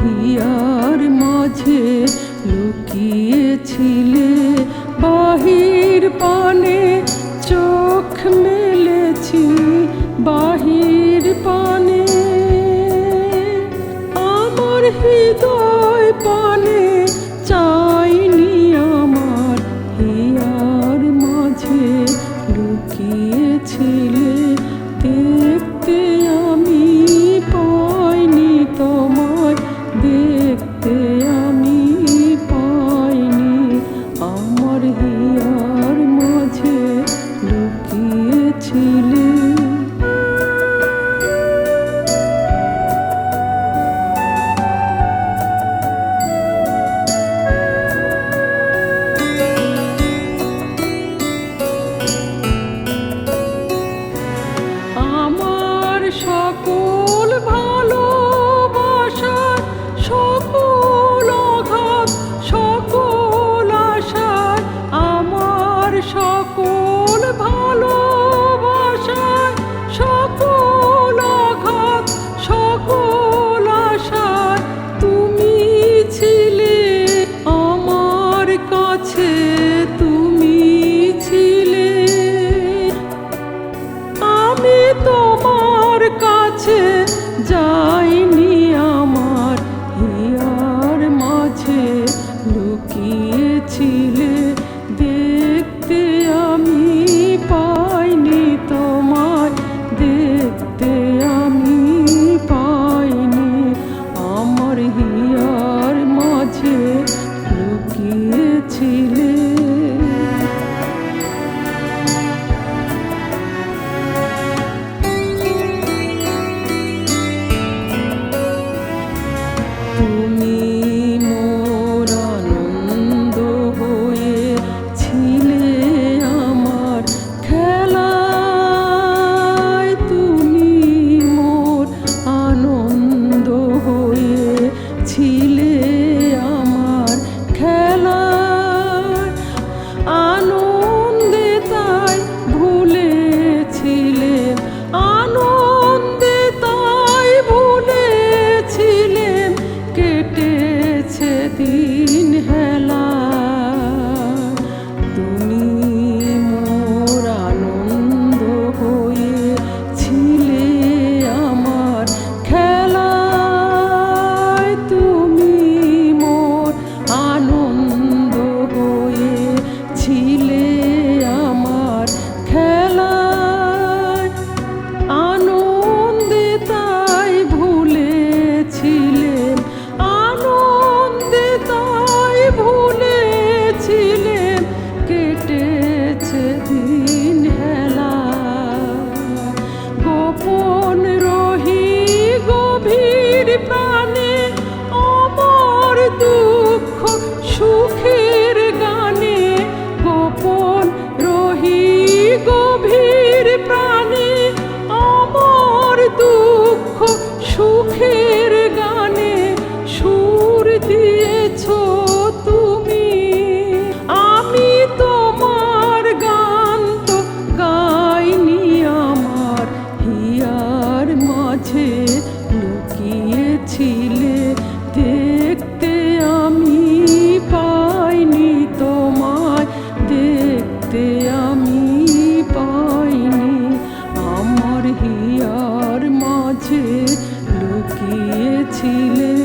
Here মাঝে লুকিয়েছিলে? Here মাঝে লুকিয়েছিল মাঝে লুকিয়েছিলেন